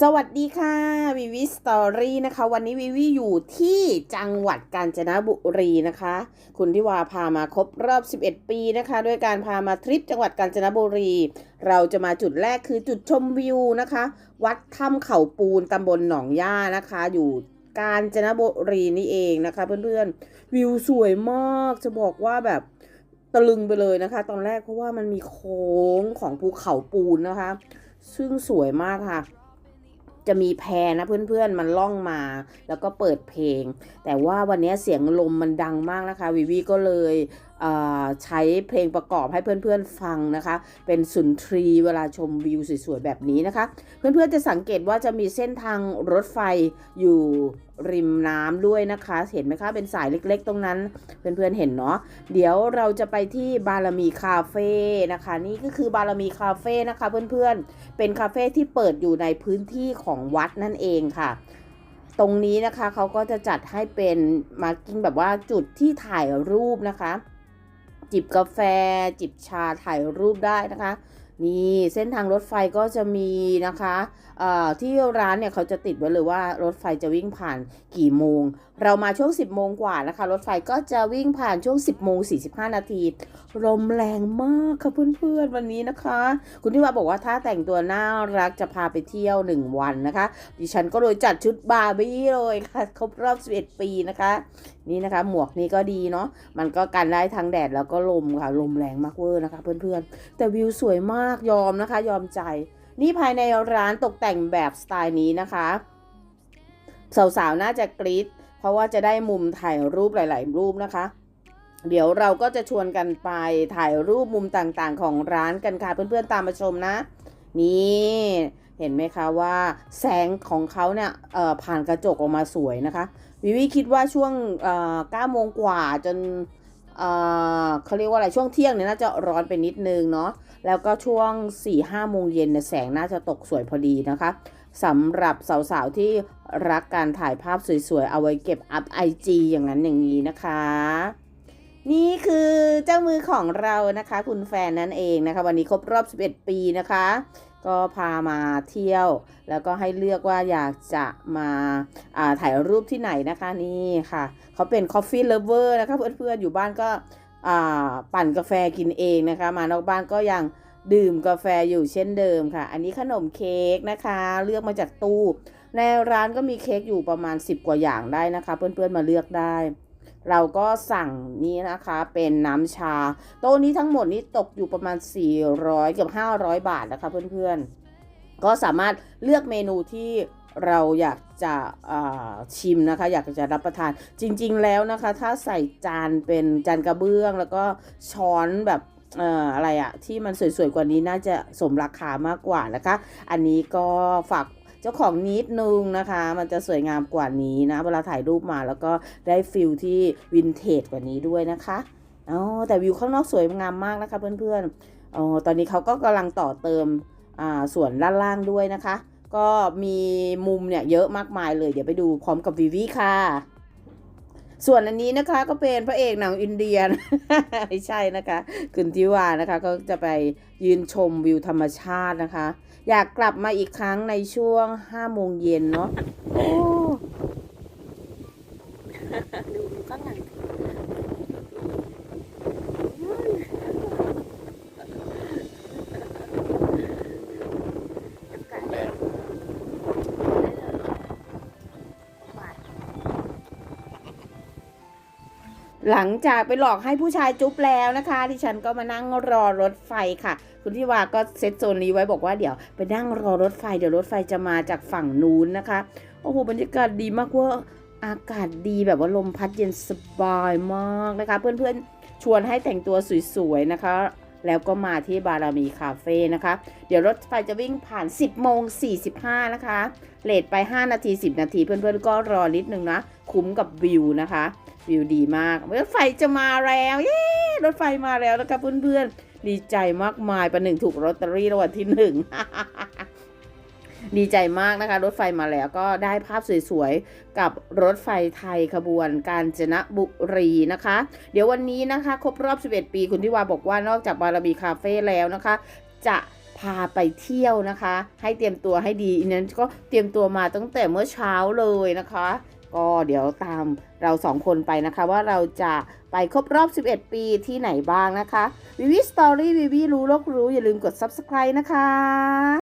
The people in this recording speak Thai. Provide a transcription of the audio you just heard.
สวัสดีค่ะวิวิสตอรี่นะคะ วันนี้วิวิอยู่ที่จังหวัดกาญจนบุรีนะคะ คุณทิวาพามาครบรอบ 11 ปีนะคะ ด้วยการพามาทริปจังหวัดกาญจนบุรี เราจะมาจุดแรกคือจุดชมวิวนะคะ วัดถ้ำเขาปูนตำบลหนองย่านะคะ อยู่กาญจนบุรีนี่เองนะคะ เพื่อนๆวิวสวยมากจะบอกว่าแบบตะลึงไปเลยนะคะ ตอนแรกเพราะว่ามันมีโค้งของภูเขาปูนนะคะ ซึ่งสวยมากค่ะ จะมีแพนะเพื่อนๆมันล่องมา แล้วก็เปิดเพลง แต่ว่าวันนี้เสียงลมมันดังมากนะคะวิวีก็เลย ใช้เพลงประกอบให้เพื่อนๆฟังนะคะ เป็นสุนทรีเวลาชมวิวสวยๆแบบนี้นะคะ เพื่อนๆจะสังเกตว่าจะมีเส้นทางรถไฟอยู่ริมน้ำด้วยนะคะ เห็นไหมคะ เป็นสายเล็กๆ ตรงนั้น เพื่อนๆเห็นเนาะ เดี๋ยวเราจะไปที่บารมีคาเฟ่นะคะ นี่ก็คือบารมีคาเฟ่นะคะ เพื่อนๆ เป็นคาเฟ่ที่เปิดอยู่ในพื้นที่ของวัดนั่นเองค่ะ ตรงนี้นะคะเขาก็จะจัดให้เป็นมาร์กิ้งแบบว่าจุดที่ถ่ายรูปนะคะ จิบกาแฟ จิบชาถ่ายรูปได้นะคะ นี่เส้นทางรถไฟก็จะมีนะคะเอ่อที่ร้านเนี่ยเขาจะติดไว้เลยว่ารถไฟจะวิ่งผ่านกี่โมง เรามาช่วง 10 โมงกว่านะคะ รถไฟก็จะวิ่งผ่านช่วง 10 โมง 45 นาทีลมแรงมากค่ะเพื่อนๆวันนี้นะคะ คุณที่ว่าบอกว่าถ้าแต่งตัวน่ารักจะพาไปเที่ยว 1 วันนะคะ ดิฉันก็เลยจัดชุดบาร์บี้เลยค่ะ ครบรอบ 11 ปีนะคะนี่นะคะ หมวกนี้ก็ดีเนาะมันก็กันได้ทั้งแดดแล้วก็ลมค่ะ ลมแรงมากเวอร์นะคะ เพื่อนๆ แต่วิวสวยมากยอมนะคะ ยอมใจ นี่ภายในร้านตกแต่งแบบสไตล์นี้นะคะสาวๆน่าจะกรี๊ดเพราะว่าจะได้มุมถ่ายรูปหลาย ๆ รูปนะคะเดี๋ยวเราก็จะชวนกันไปถ่ายรูปมุมต่างๆ ของร้านกันค่ะ เพื่อนๆตามมาชมนะ นี่เห็นไหมคะว่าแสงของเขาเนี่ยผ่านกระจกออกมาสวยนะคะวิวิคิดว่าช่วงเอ่อ9โมงกว่าจนเขาเรียกว่าอะไรช่วงเที่ยงเนี่ยน่าจะร้อนไปนิดนึงเนาะแล้วก็ช่วง4-5โมงเย็นเนี่ยแสงน่าจะตกสวยพอดีนะคะสำหรับสาวๆที่รักการถ่ายภาพสวยๆ เอาไว้เก็บอัพไอจีอย่างนั้นอย่างนี้นะคะ นี่คือเจ้ามือของเรานะคะ คุณแฟนนั่นเองนะคะ วันนี้ครบรอบ 11 ปีนะคะ ก็พามาเที่ยว แล้วก็ให้เลือกว่าอยากจะมาาถ่ายรูปที่ไหนนะคะนี่ค่ะเขาเป็น Coffee Lover นะคะเพื่อนๆอยู่บ้านก็ปั่นกาแฟกินเองนะคะ มานอกบ้านก็ยังดื่มกาแฟอยู่เช่นเดิมค่ะ อันนี้ขนมเค้กนะคะ เลือกมาจากตู้ ในร้านก็มีเค้กอยู่ประมาณ 10 กว่าอย่างได้นะคะ เพื่อนๆมาเลือกได้ เราก็สั่งนี้นะคะเป็นน้ำชา โต๊ะนี้ทั้งหมดนี้ตกอยู่ประมาณ 400เกือบ500 บาทนะคะเพื่อนๆ ก็สามารถเลือกเมนูที่เราอยากจะชิมนะคะ อยากจะรับประทานจริง ๆ แล้วนะคะ ถ้าใส่จานเป็นจานกระเบื้อง แล้วก็ช้อนแบบเอ่ออะไรอะที่มันสวยๆกว่านี้น่าจะสมราคามากกว่านะคะ อันนี้ก็ฝาก เจ้าของนิดนึงนะคะ มันจะสวยงามกว่านี้นะ เวลาถ่ายรูปมาแล้วก็ได้ฟิลที่วินเทจกว่านี้ด้วยนะคะอ๋อแต่วิวข้างนอกสวยงามมากนะคะเพื่อนๆอ๋อตอนนี้เขาก็กำลังต่อเติมอ่าส่วนด้านล่างด้วยนะคะ ก็มีมุมเนี่ยเยอะมากมายเลย เดี๋ยวไปดูพร้อมกับวิวีค่ะ ส่วนอันนี้นะคะก็เป็นพระเอกหนังอินเดียนไม่ใช่นะคะคุณทิวานะคะก็จะไปยืนชมวิวธรรมชาตินะคะ อยากกลับมาอีกครั้งในช่วง5โมงเย็นเนาะ หลังจากไปหลอกให้ผู้ชายจุ๊บแล้วนะคะที่ฉันก็มานั่งรอรถไฟค่ะ คุณทิวาก็เซตโซนนี้ไว้บอกว่าเดี๋ยวไปนั่งรอรถไฟเดี๋ยวรถไฟจะมาจากฝั่งนู้นนะคะโอ้โหบรรยากาศดีมากเว่าอากาศดีแบบว่าลมพัดเย็นสบายมากนะคะ เพื่อนๆชวนให้แต่งตัวสวยๆนะคะ แล้วก็มาที่บารามีคาเฟ่นะคะ เดี๋ยวรถไฟจะวิ่งผ่าน 10โมง45นะคะเลทไป 5 นาที 10 นาที เพื่อนๆก็รอนิดนึงนะ คุ้มกับวิวนะคะ วิวดีมากรถไฟจะมาแล้วเย้รถไฟมาแล้วนะคะเพื่อนๆ ดีใจมากมายประหนึ่งถูกลอตเตอรี่รางวัลที่หนึ่งดีใจมากนะคะ รถไฟมาแล้วก็ได้ภาพสวยๆ กับรถไฟไทยขบวนกาญจนบุรีนะคะ เดี๋ยววันนี้นะคะ ครบรอบ 11 ปีคุณทิวาบอกว่านอกจากบารมีคาเฟ่แล้วนะคะ จะพาไปเที่ยวนะคะ ให้เตรียมตัวให้ดีอันนั้นก็เตรียมตัวมาตั้งแต่เมื่อเช้าเลยนะคะ ก็เดี๋ยวตามเราสองคนไปนะคะว่าเราจะไปครบรอบ 11 ปีที่ไหนบ้างนะคะวิวิสตอรี่วิวิรู้โลกรู้อย่าลืมกด subscribe นะคะ